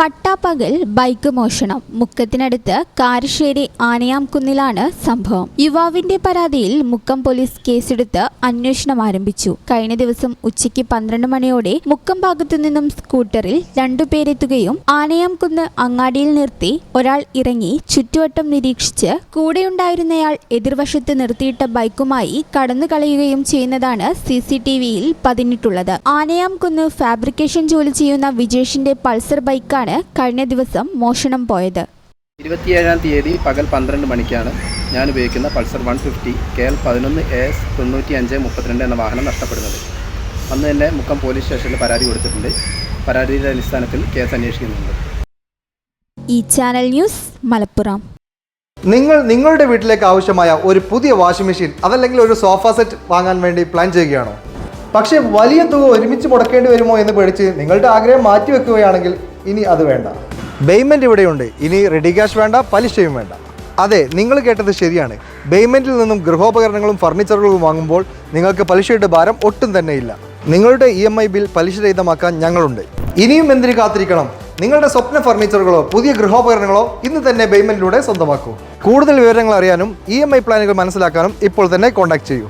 പട്ടാപ്പകൽ ബൈക്ക് മോഷണം. മുക്കത്തിനടുത്ത് കാരശ്ശേരി ആനയാംകുന്നിലാണ് സംഭവം. യുവാവിന്റെ പരാതിയിൽ മുക്കം പോലീസ് കേസെടുത്ത് അന്വേഷണം ആരംഭിച്ചു. കഴിഞ്ഞ ദിവസം ഉച്ചയ്ക്ക് പന്ത്രണ്ട് മണിയോടെ മുക്കം ഭാഗത്തു നിന്നും സ്കൂട്ടറിൽ രണ്ടുപേരെത്തുകയും ആനയാംകുന്ന് അങ്ങാടിയിൽ നിർത്തി ഒരാൾ ഇറങ്ങി ചുറ്റുവട്ടം നിരീക്ഷിച്ച് കൂടെയുണ്ടായിരുന്നയാൾ എതിർവശത്ത് നിർത്തിയിട്ട ബൈക്കുമായി കടന്നു കളയുകയും ചെയ്യുന്നതാണ് സി സി ടി വിയിൽ പതിഞ്ഞിട്ടുള്ളത്. ആനയാംകുന്ന് ഫാബ്രിക്കേഷൻ ജോലി ചെയ്യുന്ന വിജേഷിന്റെ പൾസർ ബൈക്കാണ് കഴിഞ്ഞ ദിവസം മോഷണം പോയത്. ഇരുപത്തിയേഴാം തീയതി പകൽ പന്ത്രണ്ട് മണിക്കാണ് ഞാൻ ഉപയോഗിക്കുന്ന Pulsar one fifty K L പതിനൊന്ന് എ എസ് തൊണ്ണൂറ്റി അഞ്ച് മുപ്പത്തിരണ്ട് എന്ന വാഹനം നഷ്ടപ്പെടുന്നത്. അന്ന് തന്നെ മുക്കം പോലീസ് സ്റ്റേഷനിൽ പരാതി കൊടുത്തിട്ടുണ്ട്. പരാതിയുടെ അടിസ്ഥാനത്തിൽ കേസ് അന്വേഷിക്കുന്നുണ്ട്. ഈ ചാനൽ ന്യൂസ് മലപ്പുറം. നിങ്ങൾ നിങ്ങളുടെ വീട്ടിലേക്ക് ആവശ്യമായ ഒരു പുതിയ വാഷിംഗ് മെഷീൻ അതല്ലെങ്കിൽ ഒരു സോഫ സെറ്റ് വാങ്ങാൻ വേണ്ടി പ്ലാൻ ചെയ്യുകയാണോ? പക്ഷേ വലിയ തുക ഒരുമിച്ച് മുടക്കേണ്ടി വരുമോ എന്ന് പേടിച്ച് നിങ്ങളുടെ ആഗ്രഹം മാറ്റി വെക്കുകയാണെങ്കിൽ ഇനി അത് വേണ്ട. പേയ്മെന്റ് ഇവിടെയുണ്ട്. ഇനി റെഡി ക്യാഷ് വേണ്ട പലിശയും വേണ്ട. അതെ നിങ്ങൾ കേട്ടത് ശരിയാണ്. പേയ്മെന്റിൽ നിന്നും ഗൃഹോപകരണങ്ങളും ഫർണിച്ചറുകളും വാങ്ങുമ്പോൾ നിങ്ങൾക്ക് പലിശയുടെ ഭാരം ഒട്ടും തന്നെ ഇല്ല. നിങ്ങളുടെ ഇ എം ഐ ബിൽ പലിശരഹിതമാക്കാൻ ഞങ്ങളുണ്ട്. ഇനിയും എന്തിനു കാത്തിരിക്കണം? നിങ്ങളുടെ സ്വപ്ന ഫർണിച്ചറുകളോ പുതിയ ഗൃഹോപകരണങ്ങളോ ഇന്ന് തന്നെ പേയ്മെന്റിലൂടെ സ്വന്തമാക്കൂ. കൂടുതൽ വിവരങ്ങൾ അറിയാനും ഇ ഐ പ്ലാനുകൾ മനസ്സിലാക്കാനും ഇപ്പോൾ തന്നെ കോൺടാക്ട് ചെയ്യൂ.